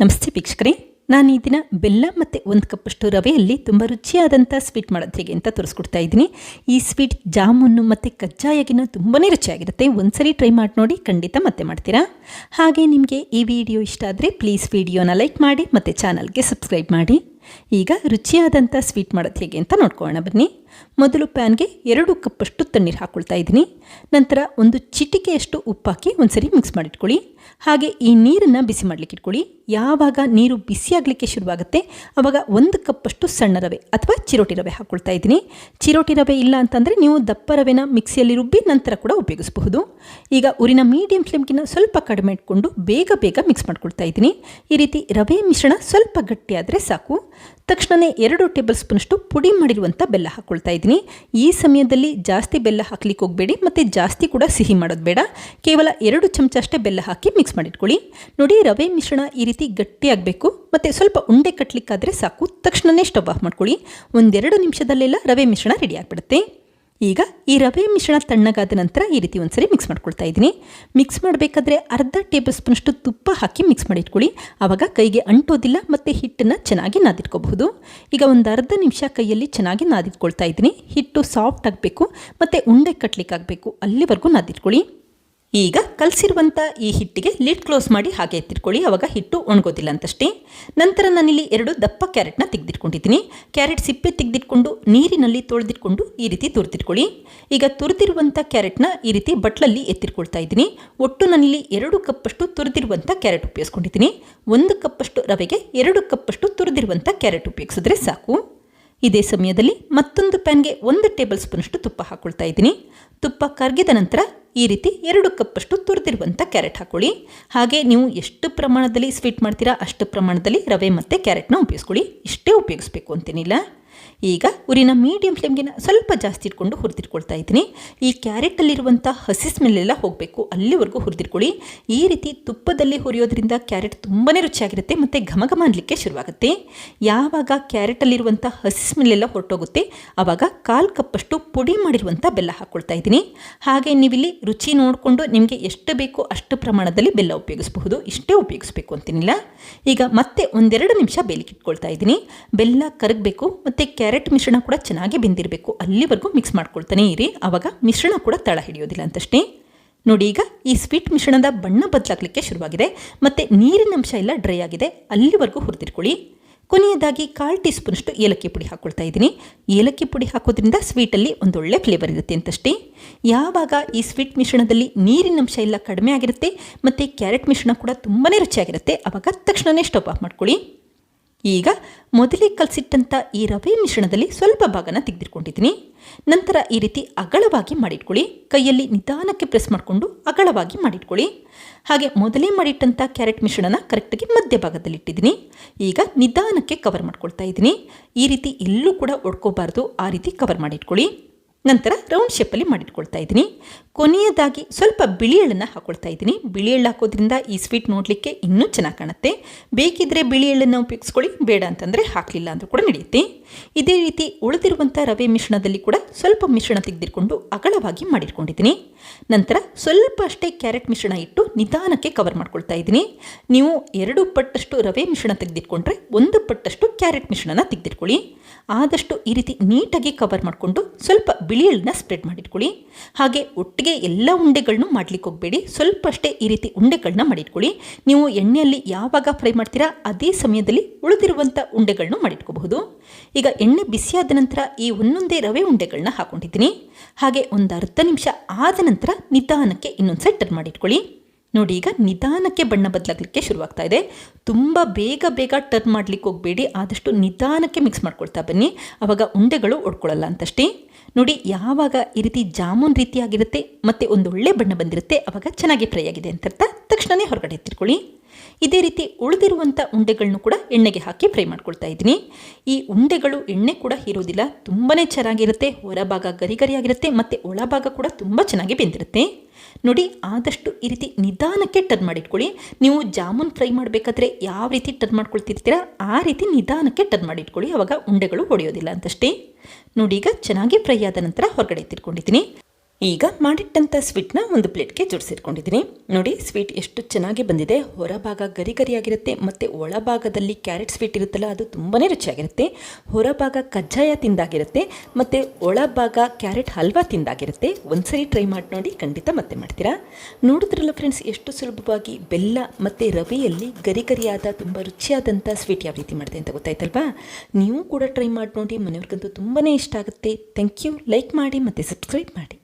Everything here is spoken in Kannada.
ನಮಸ್ತೆ ವೀಕ್ಷಕರೇ. ನಾನು ಈ ದಿನ ಬೆಲ್ಲ ಮತ್ತು ಒಂದು ಕಪ್ಪಷ್ಟು ರವೆಯಲ್ಲಿ ತುಂಬ ರುಚಿಯಾದಂಥ ಸ್ವೀಟ್ ಮಾಡೋದು ಹೇಗೆ ಅಂತ ತೋರಿಸ್ಕೊಡ್ತಾ ಇದ್ದೀನಿ. ಈ ಸ್ವೀಟ್ ಜಾಮೂನು ಮತ್ತು ಕಜ್ಜಾಯಗಿನ ತುಂಬಾ ರುಚಿಯಾಗಿರುತ್ತೆ. ಒಂದ್ಸರಿ ಟ್ರೈ ಮಾಡಿ ನೋಡಿ ಖಂಡಿತ ಮತ್ತೆ ಮಾಡ್ತೀರಾ? ಹಾಗೆ ನಿಮಗೆ ಈ ವಿಡಿಯೋ ಇಷ್ಟ ಆದರೆ ಪ್ಲೀಸ್ ವಿಡಿಯೋನ ಲೈಕ್ ಮಾಡಿ ಮತ್ತು ಚಾನಲ್ಗೆ ಸಬ್ಸ್ಕ್ರೈಬ್ ಮಾಡಿ. ಈಗ ರುಚಿಯಾದಂಥ ಸ್ವೀಟ್ ಮಾಡೋದು ಹೇಗೆ ಅಂತ ನೋಡ್ಕೊಳ್ಳೋಣ. ಬನ್ನಿ. ಮೊದಲು ಪ್ಯಾನ್ಗೆ ಎರಡು ಕಪ್ಪಷ್ಟು ತಣ್ಣೀರು ಹಾಕ್ಕೊಳ್ತಾ ಇದ್ದೀನಿ. ನಂತರ ಒಂದು ಚಿಟಿಕೆಯಷ್ಟು ಉಪ್ಪಾಕಿ ಒಂದು ಸರಿ ಮಿಕ್ಸ್ ಮಾಡಿಟ್ಕೊಳ್ಳಿ. ಹಾಗೆ ಈ ನೀರನ್ನು ಬಿಸಿ ಮಾಡಲಿಕ್ಕೆ ಇಟ್ಕೊಳ್ಳಿ. ಯಾವಾಗ ನೀರು ಬಿಸಿಯಾಗಲಿಕ್ಕೆ ಶುರುವಾಗುತ್ತೆ ಆವಾಗ ಒಂದು ಕಪ್ಪಷ್ಟು ಸಣ್ಣ ರವೆ ಅಥವಾ ಚಿರೋಟಿ ರವೆ ಹಾಕ್ಕೊಳ್ತಾ ಇದ್ದೀನಿ. ಚಿರೋಟಿ ರವೆ ಇಲ್ಲ ಅಂತಂದರೆ ನೀವು ದಪ್ಪ ರವೆನ ಮಿಕ್ಸಿಯಲ್ಲಿ ರುಬ್ಬಿ ನಂತರ ಕೂಡ ಉಪಯೋಗಿಸಬಹುದು. ಈಗ ಊರಿನ ಮೀಡಿಯಂ ಫ್ಲೇಮ್ಗಿನ ಸ್ವಲ್ಪ ಕಡಿಮೆ ಇಟ್ಕೊಂಡು ಬೇಗ ಬೇಗ ಮಿಕ್ಸ್ ಮಾಡ್ಕೊಳ್ತಾ ಇದ್ದೀನಿ. ಈ ರೀತಿ ರವೆ ಮಿಶ್ರಣ ಸ್ವಲ್ಪ ಗಟ್ಟಿಯಾದರೆ ಸಾಕು. ತಕ್ಷಣವೇ ಎರಡು ಟೇಬಲ್ ಸ್ಪೂನಷ್ಟು ಪುಡಿ ಮಾಡಿರುವಂಥ ಬೆಲ್ಲ ಹಾಕ್ಕೊಳ್ತಾ ಇದ್ದೀನಿ. ಈ ಸಮಯದಲ್ಲಿ ಜಾಸ್ತಿ ಬೆಲ್ಲ ಹಾಕ್ಲಿಕ್ಕೆ ಹೋಗಬೇಡಿ, ಮತ್ತು ಜಾಸ್ತಿ ಕೂಡ ಸಿಹಿ ಮಾಡೋದು ಬೇಡ. ಕೇವಲ ಎರಡು ಚಮಚ ಅಷ್ಟೇ ಬೆಲ್ಲ ಹಾಕಿ ಮಿಕ್ಸ್ ಮಾಡಿಟ್ಕೊಳ್ಳಿ. ನೋಡಿ, ರವೆ ಮಿಶ್ರಣ ಈ ರೀತಿ ಗಟ್ಟಿಯಾಗಬೇಕು, ಮತ್ತು ಸ್ವಲ್ಪ ಉಂಡೆ ಕಟ್ಟಲಿಕ್ಕಾದರೆ ಸಾಕು. ತಕ್ಷಣವೇ ಸ್ಟವ್ ಆಫ್ ಮಾಡ್ಕೊಳ್ಳಿ. ಒಂದೆರಡು ನಿಮಿಷದಲ್ಲೆಲ್ಲ ರವೆ ಮಿಶ್ರಣ ರೆಡಿ ಆಗಿಬಿಡುತ್ತೆ. ಈಗ ಈ ರವೆ ಮಿಶ್ರಣ ತಣ್ಣಗಾದ ನಂತರ ಈ ರೀತಿ ಒಂದ್ಸರಿ ಮಿಕ್ಸ್ ಮಾಡ್ಕೊಳ್ತಾ ಇದ್ದೀನಿ. ಮಿಕ್ಸ್ ಮಾಡಬೇಕಾದ್ರೆ ಅರ್ಧ ಟೇಬಲ್ ಸ್ಪೂನಷ್ಟು ತುಪ್ಪ ಹಾಕಿ ಮಿಕ್ಸ್ ಮಾಡಿ ಇಟ್ಕೊಳ್ಳಿ ಆವಾಗ ಕೈಗೆ ಅಂಟೋದಿಲ್ಲ ಮತ್ತು ಹಿಟ್ಟನ್ನು ಚೆನ್ನಾಗಿ ನಾದಿಟ್ಕೋಬಹುದು. ಈಗ ಒಂದು ಅರ್ಧ ನಿಮಿಷ ಕೈಯಲ್ಲಿ ಚೆನ್ನಾಗಿ ನಾದಿಟ್ಕೊಳ್ತಾ ಇದ್ದೀನಿ. ಹಿಟ್ಟು ಸಾಫ್ಟ್ ಆಗಬೇಕು ಮತ್ತು ಉಂಡೆ ಕಟ್ಟಲಿಕ್ಕಾಗಬೇಕು ಅಲ್ಲಿವರೆಗೂ ನಾದಿಟ್ಕೊಳ್ಳಿ. ಈಗ ಕಲಸಿರುವಂಥ ಈ ಹಿಟ್ಟಿಗೆ ಲಿಡ್ ಕ್ಲೋಸ್ ಮಾಡಿ ಹಾಗೆ ಎತ್ತಿಟ್ಕೊಳ್ಳಿ. ಆವಾಗ ಹಿಟ್ಟು ಒಣಗೋದಿಲ್ಲ ಅಂತಷ್ಟೇ ನಂತರ ನಾನಿಲ್ಲಿ ಎರಡು ದಪ್ಪ ಕ್ಯಾರೆಟ್ನ ತೆಗೆದಿಟ್ಕೊಂಡಿದ್ದೀನಿ. ಕ್ಯಾರೆಟ್ ಸಿಪ್ಪೆ ತೆಗೆದಿಟ್ಕೊಂಡು, ನೀರಿನಲ್ಲಿ ತೊಳೆದಿಟ್ಕೊಂಡು ಈ ರೀತಿ ತುರಿದಿಟ್ಕೊಳ್ಳಿ. ಈಗ ತುರಿದಿರುವಂಥ ಕ್ಯಾರೆಟ್ನ ಈ ರೀತಿ ಬಟ್ಲಲ್ಲಿ ಎತ್ತಿಟ್ಕೊಳ್ತಾ ಇದ್ದೀನಿ. ಒಟ್ಟು ನಾನಿಲ್ಲಿ ಎರಡು ಕಪ್ಪಷ್ಟು ತುರಿದಿರುವಂಥ ಕ್ಯಾರೆಟ್ ಉಪಯೋಗಿಸ್ಕೊಂಡಿದ್ದೀನಿ. ಒಂದು ಕಪ್ಪಷ್ಟು ರವೆಗೆ ಎರಡು ಕಪ್ಪಷ್ಟು ತುರಿದಿರುವಂಥ ಕ್ಯಾರೆಟ್ ಉಪಯೋಗಿಸಿದ್ರೆ ಸಾಕು. ಇದೇ ಸಮಯದಲ್ಲಿ ಮತ್ತೊಂದು ಪ್ಯಾನ್ಗೆ ಒಂದು ಟೇಬಲ್ ಸ್ಪೂನಷ್ಟು ತುಪ್ಪ ಹಾಕ್ಕೊಳ್ತಾ ಇದ್ದೀನಿ. ತುಪ್ಪ ಕರಗಿದ ನಂತರ ಈ ರೀತಿ ಎರಡು ಕಪ್ಪಷ್ಟು ತುರಿದಿರುವಂಥ ಕ್ಯಾರೆಟ್ ಹಾಕ್ಕೊಳ್ಳಿ. ಹಾಗೆ ನೀವು ಎಷ್ಟು ಪ್ರಮಾಣದಲ್ಲಿ ಸ್ವೀಟ್ ಮಾಡ್ತೀರಾ ಅಷ್ಟು ಪ್ರಮಾಣದಲ್ಲಿ ರವೆ ಮತ್ತು ಕ್ಯಾರೆಟ್ನ ಉಪಯೋಗಿಸ್ಕೊಳ್ಳಿ. ಇಷ್ಟೇ ಉಪಯೋಗಿಸ್ಬೇಕು ಅಂತೇನಿಲ್ಲ. ಈಗ ಉರಿನ ಮೀಡಿಯಂ ಫ್ಲೇಮ್ಗಿನ ಸ್ವಲ್ಪ ಜಾಸ್ತಿ ಇಟ್ಕೊಂಡು ಹುರಿದಿಟ್ಕೊಳ್ತಾ ಇದ್ದೀನಿ. ಈ ಕ್ಯಾರೆಟಲ್ಲಿರುವಂಥ ಹಸಿ ಸ್ಮೆಲ್ಲೆಲ್ಲ ಹೋಗಬೇಕು. ಅಲ್ಲಿವರೆಗೂ ಹುರಿದಿಟ್ಕೊಳ್ಳಿ. ಈ ರೀತಿ ತುಪ್ಪದಲ್ಲಿ ಹುರಿಯೋದ್ರಿಂದ ಕ್ಯಾರೆಟ್ ತುಂಬಾ ರುಚಿಯಾಗಿರುತ್ತೆ ಮತ್ತು ಘಮಘಮ ಅನ್ಲಿಕ್ಕೆ ಶುರುವಾಗುತ್ತೆ. ಯಾವಾಗ ಕ್ಯಾರೆಟಲ್ಲಿರುವಂಥ ಹಸಿ ಸ್ಮೆಲ್ಲೆಲ್ಲ ಹೊರಟೋಗುತ್ತೆ ಆವಾಗ ಕಾಲು ಕಪ್ಪಷ್ಟು ಪುಡಿ ಮಾಡಿರುವಂಥ ಬೆಲ್ಲ ಹಾಕ್ಕೊಳ್ತಾ ಇದ್ದೀನಿ. ಹಾಗೆ ನೀವಿಲ್ಲಿ ರುಚಿ ನೋಡಿಕೊಂಡು ನಿಮಗೆ ಎಷ್ಟು ಬೇಕೋ ಅಷ್ಟು ಪ್ರಮಾಣದಲ್ಲಿ ಬೆಲ್ಲ ಉಪಯೋಗಿಸಬಹುದು. ಇಷ್ಟೇ ಉಪಯೋಗಿಸ್ಬೇಕು ಅಂತೀನಿಲ್ಲ. ಈಗ ಮತ್ತೆ ಒಂದೆರಡು ನಿಮಿಷ ಬೇಲಿಕ್ಕೆ ಇಟ್ಕೊಳ್ತಾ ಇದ್ದೀನಿ. ಬೆಲ್ಲ ಕರಗಬೇಕು, ಮತ್ತು ಕ್ಯಾರೆಟ್ ಮಿಶ್ರಣ ಕೂಡ ಚೆನ್ನಾಗಿ ಬೆಂದಿರಬೇಕು. ಅಲ್ಲಿವರೆಗೂ ಮಿಕ್ಸ್ ಮಾಡ್ಕೊಳ್ತಾನೆ ಇರಿ. ಆವಾಗ ಮಿಶ್ರಣ ಕೂಡ ತಳ ಹಿಡಿಯೋದಿಲ್ಲ ಅಂತಷ್ಟೇ. ನೋಡಿ, ಈಗ ಈ ಸ್ವೀಟ್ ಮಿಶ್ರಣದ ಬಣ್ಣ ಬದಲಾಗಲಿಕ್ಕೆ ಶುರುವಾಗಿದೆ. ಮತ್ತು ನೀರಿನ ಅಂಶ ಎಲ್ಲ ಡ್ರೈ ಆಗಿದೆ. ಅಲ್ಲಿವರೆಗೂ ಹುರಿದಿಟ್ಕೊಳ್ಳಿ. ಕೊನೆಯದಾಗಿ ಕಾಲು ಟೀ ಸ್ಪೂನಷ್ಟು ಏಲಕ್ಕಿ ಪುಡಿ ಹಾಕ್ಕೊಳ್ತಾ ಇದ್ದೀನಿ. ಏಲಕ್ಕಿ ಪುಡಿ ಹಾಕೋದ್ರಿಂದ ಸ್ವೀಟಲ್ಲಿ ಒಂದೊಳ್ಳೆ ಫ್ಲೇವರ್ ಇರುತ್ತೆ ಅಂತಷ್ಟೇ. ಯಾವಾಗ ಈ ಸ್ವೀಟ್ ಮಿಶ್ರಣದಲ್ಲಿ ನೀರಿನ ಅಂಶ ಎಲ್ಲ ಕಡಿಮೆ ಆಗಿರುತ್ತೆ, ಮತ್ತು ಕ್ಯಾರೆಟ್ ಮಿಶ್ರಣ ಕೂಡ ತುಂಬಾ ರುಚಿಯಾಗಿರುತ್ತೆ ಆವಾಗ ತಕ್ಷಣವೇ ಸ್ಟವ್ ಆಫ್ ಮಾಡ್ಕೊಳ್ಳಿ. ಈಗ ಮೊದಲೇ ಕಲಸಿಟ್ಟಂಥ ಈ ರವೆ ಮಿಶ್ರಣದಲ್ಲಿ ಸ್ವಲ್ಪ ಭಾಗನ ತೆಗೆದಿಟ್ಕೊಂಡಿದ್ದೀನಿ. ನಂತರ ಈ ರೀತಿ ಅಗಳವಾಗಿ ಮಾಡಿಟ್ಕೊಳ್ಳಿ. ಕೈಯಲ್ಲಿ ನಿಧಾನಕ್ಕೆ ಪ್ರೆಸ್ ಮಾಡಿಕೊಂಡು ಅಗಳವಾಗಿ ಮಾಡಿಟ್ಕೊಳ್ಳಿ. ಹಾಗೆ ಮೊದಲೇ ಮಾಡಿಟ್ಟಂಥ ಕ್ಯಾರೆಟ್ ಮಿಶ್ರಣನ ಕರೆಕ್ಟಾಗಿ ಮಧ್ಯಭಾಗದಲ್ಲಿ ಇಟ್ಟಿದ್ದೀನಿ. ಈಗ ನಿಧಾನಕ್ಕೆ ಕವರ್ ಮಾಡ್ಕೊಳ್ತಾ ಇದ್ದೀನಿ. ಈ ರೀತಿ ಎಲ್ಲೂ ಕೂಡ ಒಡ್ಕೋಬಾರ್ದು. ಆ ರೀತಿ ಕವರ್ ಮಾಡಿಟ್ಕೊಳ್ಳಿ. ನಂತರ ರೌಂಡ್ ಶೇಪಲ್ಲಿ ಮಾಡಿಟ್ಕೊಳ್ತಾ ಇದ್ದೀನಿ. ಕೊನೆಯದಾಗಿ ಸ್ವಲ್ಪ ಬಿಳಿ ಎಳ್ಳನ್ನು ಹಾಕೊಳ್ತಾ ಇದ್ದೀನಿ. ಬಿಳಿ ಎಳ್ಳು ಹಾಕೋದ್ರಿಂದ ಈ ಸ್ವೀಟ್ ನೋಡಲಿಕ್ಕೆ ಇನ್ನೂ ಚೆನ್ನಾಗಿ ಕಾಣುತ್ತೆ. ಬೇಕಿದ್ದರೆ ಬಿಳಿ ಎಳ್ಳನ್ನು ಉಪಯೋಗಿಸ್ಕೊಳ್ಳಿ, ಬೇಡ ಅಂತಂದರೆ ಹಾಕಲಿಲ್ಲ ಅಂದರೂ ಕೂಡ ನಡೆಯುತ್ತೆ. ಇದೇ ರೀತಿ ಉಳಿದಿರುವಂಥ ರವೆ ಮಿಶ್ರಣದಲ್ಲಿ ಕೂಡ ಸ್ವಲ್ಪ ಮಿಶ್ರಣ ತೆಗೆದಿಟ್ಕೊಂಡು ಅಗಲವಾಗಿ ಮಾಡಿಟ್ಕೊಂಡಿದ್ದೀನಿ. ನಂತರ ಸ್ವಲ್ಪ ಅಷ್ಟೇ ಕ್ಯಾರೆಟ್ ಮಿಶ್ರಣ ಇಟ್ಟು ನಿಧಾನಕ್ಕೆ ಕವರ್ ಮಾಡ್ಕೊಳ್ತಾ ಇದ್ದೀನಿ. ನೀವು ಎರಡು ಪಟ್ಟಷ್ಟು ರವೆ ಮಿಶ್ರಣ ತೆಗೆದಿಟ್ಕೊಂಡ್ರೆ ಒಂದು ಪಟ್ಟಷ್ಟು ಕ್ಯಾರೆಟ್ ಮಿಶ್ರಣನ ತೆಗೆದಿಟ್ಕೊಳ್ಳಿ. ಆದಷ್ಟು ಈ ರೀತಿ ನೀಟಾಗಿ ಕವರ್ ಮಾಡಿಕೊಂಡು ಸ್ವಲ್ಪ ಎಳ್ಳನ್ನ ಸ್ಪ್ರೆಡ್ ಮಾಡಿಟ್ಕೊಳ್ಳಿ. ಹಾಗೆ ಒಟ್ಟಿಗೆ ಎಲ್ಲ ಉಂಡೆಗಳನ್ನೂ ಮಾಡ್ಲಿಕ್ಕೆ ಹೋಗಬೇಡಿ. ಸ್ವಲ್ಪ ಅಷ್ಟೇ ಈ ರೀತಿ ಉಂಡೆಗಳನ್ನ ಮಾಡಿಟ್ಕೊಳ್ಳಿ. ನೀವು ಎಣ್ಣೆಯಲ್ಲಿ ಯಾವಾಗ ಫ್ರೈ ಮಾಡ್ತೀರಾ ಅದೇ ಸಮಯದಲ್ಲಿ ಉಳಿದಿರುವಂಥ ಉಂಡೆಗಳನ್ನೂ ಮಾಡಿಟ್ಕೋಬಹುದು. ಈಗ ಎಣ್ಣೆ ಬಿಸಿಯಾದ ನಂತರ ಈ ಒಂದೊಂದೇ ರವೆ ಉಂಡೆಗಳನ್ನ ಹಾಕೊಂಡಿದ್ದೀನಿ. ಹಾಗೆ ಒಂದು ಅರ್ಧ ನಿಮಿಷ ಆದ ನಂತರ ನಿಧಾನಕ್ಕೆ ಇನ್ನೊಂದು ಸೆಟ್ ಟರ್ನ್ ಮಾಡಿಟ್ಕೊಳ್ಳಿ. ನೋಡಿ, ಈಗ ನಿಧಾನಕ್ಕೆ ಬಣ್ಣ ಬದಲಾಗಲಿಕ್ಕೆ ಶುರುವಾಗ್ತಾ ಇದೆ. ತುಂಬ ಬೇಗ ಬೇಗ ಟರ್ನ್ ಮಾಡಲಿಕ್ಕೆ ಹೋಗಬೇಡಿ. ಆದಷ್ಟು ನಿಧಾನಕ್ಕೆ ಮಿಕ್ಸ್ ಮಾಡ್ಕೊಳ್ತಾ ಬನ್ನಿ. ಆವಾಗ ಉಂಡೆಗಳು ಒಡ್ಕೊಳ್ಳಲ್ಲ ಅಂತಷ್ಟೇ. ನೋಡಿ, ಯಾವಾಗ ಈ ರೀತಿ ಜಾಮೂನ್ ರೀತಿಯಾಗಿರುತ್ತೆ, ಮತ್ತು ಒಂದು ಒಳ್ಳೆ ಬಣ್ಣ ಬಂದಿರುತ್ತೆ ಆವಾಗ ಚೆನ್ನಾಗಿ ಫ್ರೈ ಆಗಿದೆ ಅಂತ ಅರ್ಥ ತಕ್ಷಣವೇ ಹೊರಗಡೆ ಎತ್ತಿಟ್ಕೊಳ್ಳಿ. ಇದೇ ರೀತಿ ಉಳಿದಿರುವಂಥ ಉಂಡೆಗಳನ್ನು ಕೂಡ ಎಣ್ಣೆಗೆ ಹಾಕಿ ಫ್ರೈ ಮಾಡ್ಕೊಳ್ತಾ ಇದ್ದೀನಿ. ಈ ಉಂಡೆಗಳು ಎಣ್ಣೆ ಕೂಡ ಇರೋದಿಲ್ಲ ತುಂಬಾ ಚೆನ್ನಾಗಿರುತ್ತೆ, ಹೊರಭಾಗ ಗರಿ ಗರಿಯಾಗಿರುತ್ತೆ ಮತ್ತು ಒಳಭಾಗ ಕೂಡ ತುಂಬ ಚೆನ್ನಾಗಿ ಬೆಂದಿರುತ್ತೆ. ನೋಡಿ, ಆದಷ್ಟು ಈ ರೀತಿ ನಿಧಾನಕ್ಕೆ ಟರ್ನ್ ಮಾಡಿಟ್ಕೊಳ್ಳಿ. ನೀವು ಜಾಮೂನ್ ಫ್ರೈ ಮಾಡಬೇಕಾದ್ರೆ ಯಾವ ರೀತಿ ಟರ್ನ್ ಮಾಡ್ಕೊಳ್ತಿರ್ತೀರಾ, ಆ ರೀತಿ ನಿಧಾನಕ್ಕೆ ಟರ್ನ್ ಮಾಡಿಟ್ಕೊಳ್ಳಿ. ಅವಾಗ ಉಂಡೆಗಳು ಹೊಡೆಯೋದಿಲ್ಲ ಅಂತಷ್ಟೇ. ನೋಡಿ, ಈಗ ಚೆನ್ನಾಗಿ ಫ್ರೈ ಆದ ನಂತರ ಹೊರಗಡೆ ಎತ್ತಿಟ್ಕೊಂಡಿದ್ದೀನಿ. ಈಗ ಮಾಡಿಟ್ಟಂಥ ಸ್ವೀಟ್ನ ಒಂದು ಪ್ಲೇಟ್ಗೆ ಜೋಡಿಸಿಟ್ಕೊಂಡಿದ್ದೀನಿ. ನೋಡಿ ಸ್ವೀಟ್ ಎಷ್ಟು ಚೆನ್ನಾಗಿ ಬಂದಿದೆ. ಹೊರಭಾಗ ಗರಿ ಗರಿಯಾಗಿರುತ್ತೆ ಮತ್ತು ಒಳಭಾಗದಲ್ಲಿ ಕ್ಯಾರೆಟ್ ಸ್ವೀಟ್ ಇರುತ್ತಲ್ಲ, ಅದು ತುಂಬಾ ರುಚಿಯಾಗಿರುತ್ತೆ. ಹೊರಭಾಗ ಕಜ್ಜಾಯ ತಿಂದಾಗಿರುತ್ತೆ, ಮತ್ತು ಒಳಭಾಗ ಕ್ಯಾರೆಟ್ ಹಲ್ವಾ ತಿಂದಾಗಿರುತ್ತೆ. ಒಂದ್ಸರಿ ಟ್ರೈ ಮಾಡಿ ನೋಡಿ, ಖಂಡಿತ ಮತ್ತೆ ಮಾಡ್ತೀರಾ? ನೋಡಿದ್ರಲ್ಲ ಫ್ರೆಂಡ್ಸ್ ಎಷ್ಟು ಸುಲಭವಾಗಿ ಬೆಲ್ಲ ಮತ್ತು ರವೆಯಲ್ಲಿ ಗರಿ ಗರಿಯಾದ ತುಂಬ ರುಚಿಯಾದಂಥ ಸ್ವೀಟ್ ಯಾವ ರೀತಿ ಮಾಡಿದೆ ಅಂತ ಗೊತ್ತಾಯ್ತಲ್ವಾ? ನೀವು ಕೂಡ ಟ್ರೈ ಮಾಡಿ ನೋಡಿ, ಮನೆಯವ್ರಿಗಂತೂ ತುಂಬಾ ಇಷ್ಟ ಆಗುತ್ತೆ. ಥ್ಯಾಂಕ್ ಯು ಲೈಕ್ ಮಾಡಿ, ಮತ್ತು ಸಬ್ಸ್ಕ್ರೈಬ್ ಮಾಡಿ.